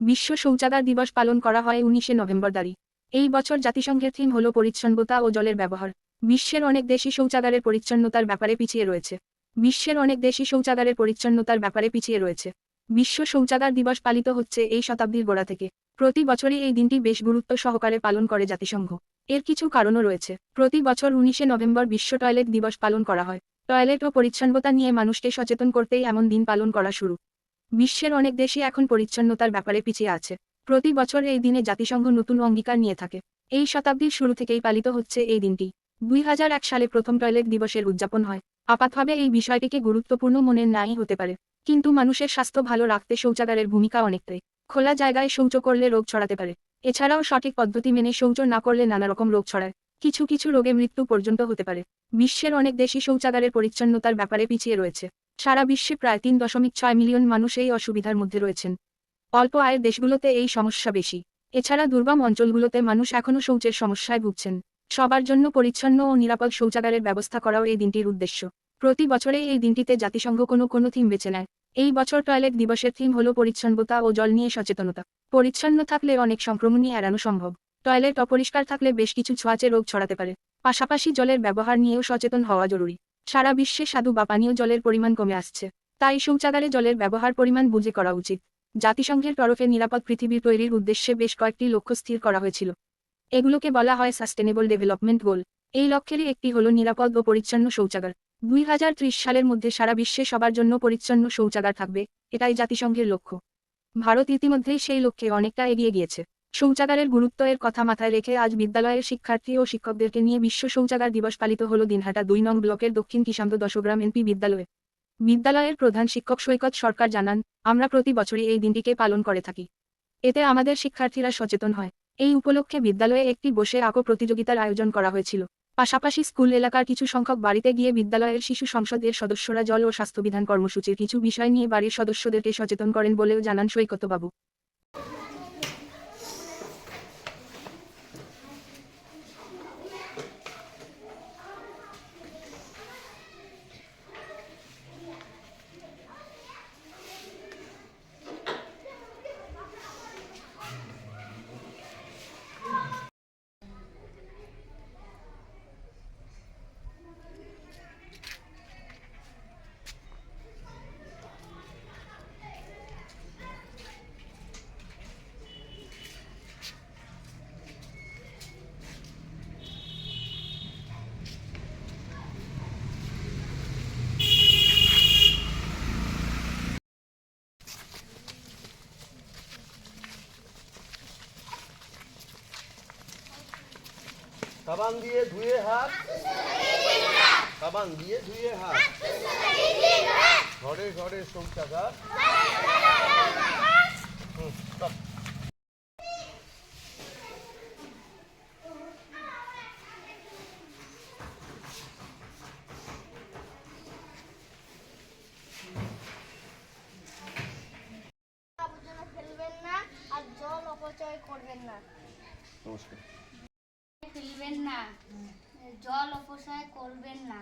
বিশ্ব শৌচাগার দিবস পালন করা হয় উনিশে নভেম্বর তারিখ এই বছর জাতিসংঘের থিম হল পরিচ্ছন্নতা ও জলের ব্যবহার। বিশ্বের অনেক দেশই শৌচাগারের পরিচ্ছন্নতার ব্যাপারে পিছিয়ে রয়েছে। বিশ্বের অনেক দেশই শৌচাগারের পরিচ্ছন্নতার ব্যাপারে পিছিয়ে রয়েছে। বিশ্ব শৌচাগার দিবস পালিত হচ্ছে এই শতাব্দীর গোড়া থেকে। প্রতি বছরই এই দিনটি বেশ গুরুত্ব সহকারে পালন করে জাতিসংঘ। এর কিছু কারণও রয়েছে। প্রতি বছর উনিশে নভেম্বর বিশ্ব টয়লেট দিবস পালন করা হয়। টয়লেট ও পরিচ্ছন্নতা নিয়ে মানুষকে সচেতন করতেই এমন দিন পালন করা শুরু। বিশ্বের অনেক দেশই এখন পরিচ্ছন্নতার ব্যাপারে পিছিয়ে আছে। প্রতি বছর এই দিনে জাতিসংঘ নতুন অঙ্গীকার নিয়ে থাকে। এই শতাব্দীর শুরু থেকেই পালিত হচ্ছে এই দিনটি। দুই হাজার এক সালে প্রথম টয়লেট দিবসের উদযাপন হয়। আপাতভাবে এই বিষয়টিকে গুরুত্বপূর্ণ মনে নাই হতে পারে। কিন্তু মানুষের স্বাস্থ্য ভালো রাখতে শৌচাগারের ভূমিকা অনেকটাই। খোলা জায়গায় শৌচ করলে রোগ ছড়াতে পারে। এছাড়াও সঠিক পদ্ধতি মেনে শৌচ না করলে নানা রকম রোগ ছড়ায়। কিছু কিছু রোগে মৃত্যু পর্যন্ত হতে পারে। বিশ্বের অনেক দেশই শৌচাগারের পরিচ্ছন্নতার ব্যাপারে পিছিয়ে রয়েছে। সারা বিশ্বে প্রায় তিন দশমিক ছয় মিলিয়ন মানুষ এই অসুবিধার মধ্যে রয়েছেন। অল্প আয়ের দেশগুলোতে এই সমস্যা বেশি। এছাড়া দুর্গম অঞ্চলগুলোতে মানুষ এখনও শৌচের সমস্যায় ভুগছেন। সবার জন্য পরিচ্ছন্ন ও নিরাপদ শৌচাগারের ব্যবস্থা করাও এই দিনটির উদ্দেশ্য। প্রতি বছরে এই দিনটিতে জাতিসংঘ কোনো কোনো থিম বেছে নেয়। এই বছর টয়লেট দিবসের থিম হল পরিচ্ছন্নতা ও জল নিয়ে সচেতনতা। পরিচ্ছন্ন থাকলে অনেক সংক্রমণই এড়ানো সম্ভব। টয়লেট অপরিষ্কার থাকলে বেশ কিছু ছোঁয়াচে রোগ ছড়াতে পারে। পাশাপাশি জলের ব্যবহার নিয়েও সচেতন হওয়া জরুরি। সারা বিশ্বে স্বাদু বা পানীয় জলের পরিমাণ কমে আসছে। তাই শৌচাগারে জলের ব্যবহার পরিমাণ বুঝে করা উচিত। জাতিসংঘের তরফে নিরাপদ পৃথিবী তৈরির উদ্দেশ্যে বেশ কয়েকটি লক্ষ্য স্থির করা হয়েছিল। এগুলোকে বলা হয় সাস্টেনেবল ডেভেলপমেন্ট গোল এই লক্ষ্যেরই একটি হল নিরাপদ ও পরিচ্ছন্ন শৌচাগার। দুই হাজার ত্রিশ সালের মধ্যে সারা বিশ্বে সবার জন্য পরিচ্ছন্ন শৌচাগার থাকবে, এটাই জাতিসংঘের লক্ষ্য। ভারত ইতিমধ্যেই সেই লক্ষ্যে অনেকটা এগিয়ে গিয়েছে। শৌচাগারের গুরুত্ব এর কথা মাথায় রেখে আজ বিদ্যালয়ের শিক্ষার্থী ও শিক্ষকদেরকে নিয়ে বিশ্ব শৌচাগার দিবস পালিত হল দিনহাটা দুই নং ব্লকের দক্ষিণ কিষান্ত দশগ্রাম এনপি বিদ্যালয়ে। বিদ্যালয়ের প্রধান শিক্ষক সৈকত সরকার জানান, আমরা প্রতি বছরই এই দিনটিকে পালন করে থাকি। এতে আমাদের শিক্ষার্থীরা সচেতন হয়। এই উপলক্ষে বিদ্যালয়ে একটি বসে আঁকো প্রতিযোগিতার আয়োজন করা হয়েছিল। পাশাপাশি স্কুল এলাকার কিছু সংখ্যক বাড়িতে গিয়ে বিদ্যালয়ের শিশু সংসদের সদস্যরা জল ও স্বাস্থ্যবিধান কর্মসূচির কিছু বিষয় নিয়ে বাড়ির সদস্যদেরকে সচেতন করেন বলেও জানান সৈকতবাবু। সাবান দিয়ে ধুয়ে হাত। সাবান দিয়ে ধুয়ে হাত। ঘরে ঘরে শৌচাগার। ফেলবেন না আর জল অপচয় করবেন না। নমস্কার। না। জল অপচয় করবেন না।